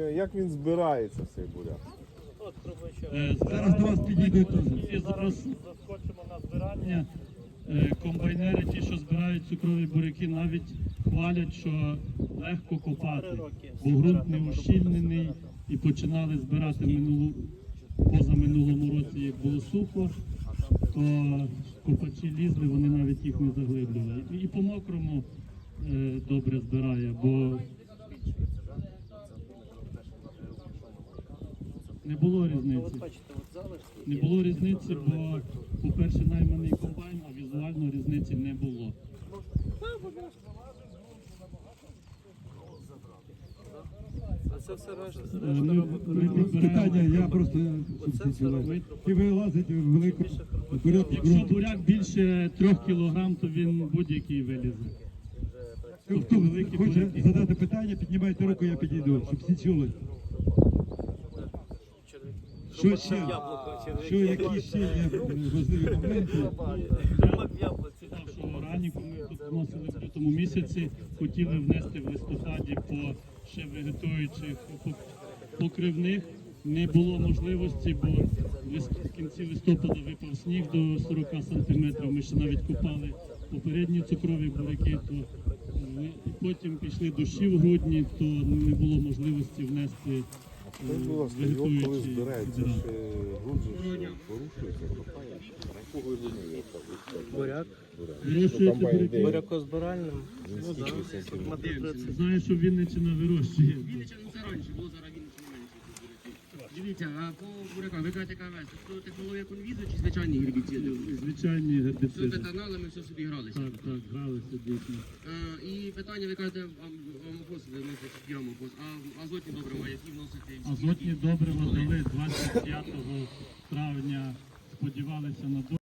як він збирається цей буряк? От пробачаю. Е, Зараз до вас підійдуть теж. І зараз Заскочимо на збирання. Е, комбайнери, ті, що збирають цукрові буряки, навіть хвалять, що легко копати, бо ґрунт не ущільнений і починали збирати минулу, поза минулому році, як було сухо, то копачі лізли, вони навіть їх не заглиблювали. І по мокрому е, добре збирає, бо не було різниці. Не було різниці, бо, по-перше, найманий комбайн, а візуально різниці не було. А це все решта. Е, Ми, ми Питання, я просто. І ви лазите в велику Якщо буряк більше трьох кілограм, то він будь-який вилізе. Хто хоче задати питання, піднімайте руку, я підійду, щоб всі чули. Що ще? Що які ще є важливі моменти? Першого раніку ми тут вносили в лютому місяці, хотіли внести в листопаді по ще вегетуючих покривних. Не було можливості, бо в кінці листопада випав сніг до 40 сантиметрів. Ми ще навіть купали попередні цукрові буряки, то потім пішли дощі в грудні, то не було можливості внести Скажіть, будь ласка, його коли збирається, е, ж порушується, копає. На кого лінію Буряк. Бурякозбиральним. Знаю, що Вінниччина вирощує. Віннича, не це раніше було, зараз Вінниччина. Дивіться, а по бурякам, ви кажете технологія конвізу чи звичайні гербіциди? Звичайні Все гербіциди. бетоналами, все собі гралися. Так, так, гралися дійсно. А, і питання, ви кажете, ам- амофос, ви вносите а азотні добрива, які вносити? Азотні добрива дали 25 травня. Сподівалися на